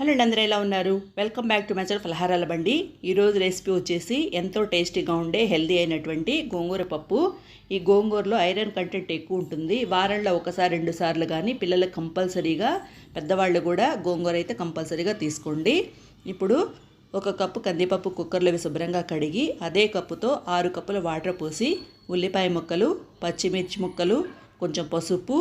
Hello అండి అందరూ ఎలా ఉన్నారు? వెల్కమ్ బ్యాక్ టు మై ఫలహారాల బండి ఈరోజు రెసిపీ వచ్చేసి ఎంతో టేస్టీగా ఉండే హెల్దీ అయినటువంటి గోంగూర పప్పు. ఈ గోంగూరలో ఐరన్ కంటెంట్ ఎక్కువ ఉంటుంది. వారంలో ఒకసారి రెండు సార్లు కానీ పిల్లలకు కంపల్సరీగా పెద్దవాళ్ళు కూడా గోంగూర అయితే కంపల్సరీగా తీసుకోండి. ఇప్పుడు ఒక కప్పు కందిపప్పు కుక్కర్లో శుభ్రంగా కడిగి అదే కప్పుతో ఆరు కప్పుల వాటర్ పోసి ఉల్లిపాయ ముక్కలు పచ్చిమిర్చి ముక్కలు కొంచెం పసుపు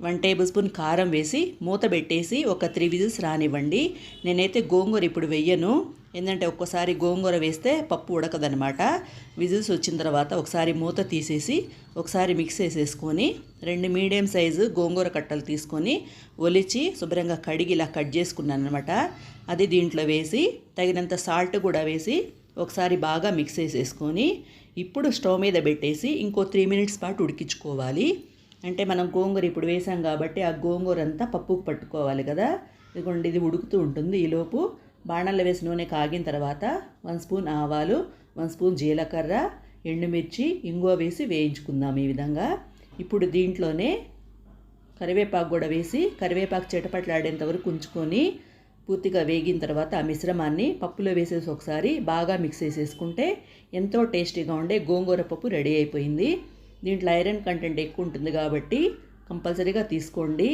వన్ టేబుల్ స్పూన్ కారం వేసి మూత పెట్టేసి ఒక త్రీ విజిల్స్ రానివ్వండి. నేనైతే గోంగూర ఇప్పుడు వెయ్యను ఏంటంటే ఒక్కసారి గోంగూర వేస్తే పప్పు ఉడకదనమాట విజిల్స్ వచ్చిన తర్వాత ఒకసారి మూత తీసేసి ఒకసారి మిక్స్ చేసేసుకొని రెండు మీడియం సైజు గోంగూర కట్టలు తీసుకొని ఒలిచి శుభ్రంగా కడిగి ఇలా కట్ చేసుకున్నాను అనమాట అది దీంట్లో వేసి తగినంత సాల్ట్ కూడా వేసి ఒకసారి బాగా మిక్స్ చేసేసుకొని ఇప్పుడు స్టవ్ మీద పెట్టేసి ఇంకో త్రీ మినిట్స్ పాటు ఉడికించుకోవాలి. అంటే మనం గోంగూర ఇప్పుడు వేసాం కాబట్టి ఆ గోంగూర అంతా పప్పుకు పట్టుకోవాలి కదా. ఇదిగోండి ఇది ఉడుకుతూ ఉంటుంది. ఈలోపు బాణాల్లో వేసి నూనె కాగిన తర్వాత వన్ స్పూన్ ఆవాలు వన్ స్పూన్ జీలకర్ర ఎండుమిర్చి ఇంగువ వేసి వేయించుకుందాం ఈ విధంగా. ఇప్పుడు దీంట్లోనే కరివేపాకు కూడా వేసి కరివేపాకు చెటపట్లాడేంత వరకు ఉంచుకొని పూర్తిగా వేగిన తర్వాత ఆ మిశ్రమాన్ని పప్పులో వేసేసి ఒకసారి బాగా మిక్స్ చేసేసుకుంటే ఎంతో టేస్టీగా ఉండే గోంగూర పప్పు రెడీ అయిపోయింది. దీంట్లో ఐరన్ కంటెంట్ ఎక్కువ ఉంటుంది కాబట్టి కంపల్సరీగా తీసుకోండి.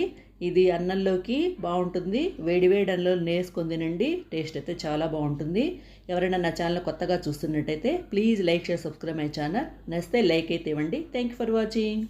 ఇది అన్నంలోకి బాగుంటుంది. వేడి వేడి అన్నంలో నేసుకొని తినండి. టేస్ట్ అయితే చాలా బాగుంటుంది. ఎవరైనా నా ఛానల్ కొత్తగా చూస్తున్నట్టయితే please like share subscribe my channel. నచ్చితే లైక్ అయితే ఇవ్వండి. Thank you for watching.